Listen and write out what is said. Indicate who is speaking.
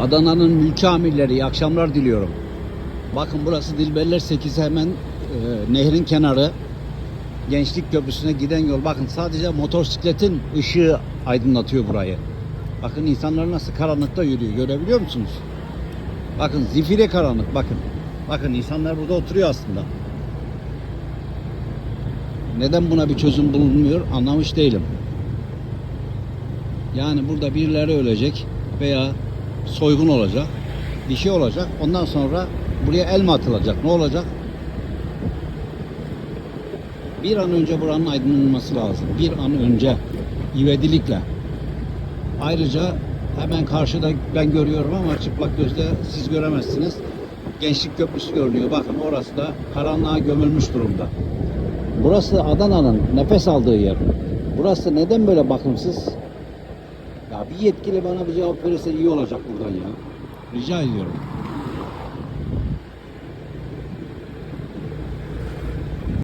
Speaker 1: Adana'nın mülki amirleri iyi akşamlar diliyorum. Bakın burası Dilberler 8 hemen e, nehrin kenarı. Gençlik Köprüsü'ne giden yol. Bakın sadece motosikletin ışığı aydınlatıyor burayı. Bakın insanlar nasıl karanlıkta yürüyor. Görebiliyor musunuz? Bakın zifiri karanlık bakın. Bakın insanlar burada oturuyor aslında. Neden buna bir çözüm bulunmuyor anlamış değilim. Yani burada birileri ölecek veya soygun olacak. Bir şey olacak. Ondan sonra buraya el mi atılacak? Ne olacak? Bir an önce buranın aydınlanması lazım. Bir an önce ivedilikle. Ayrıca hemen karşıda ben görüyorum ama çıplak gözle siz göremezsiniz. Gençlik Köprüsü görünüyor. Bakın orası da karanlığa gömülmüş durumda. Burası Adana'nın nefes aldığı yer. Burası neden böyle bakımsız? Bir yetkili bana bir cevap verirse iyi olacak buradan ya. Rica ediyorum.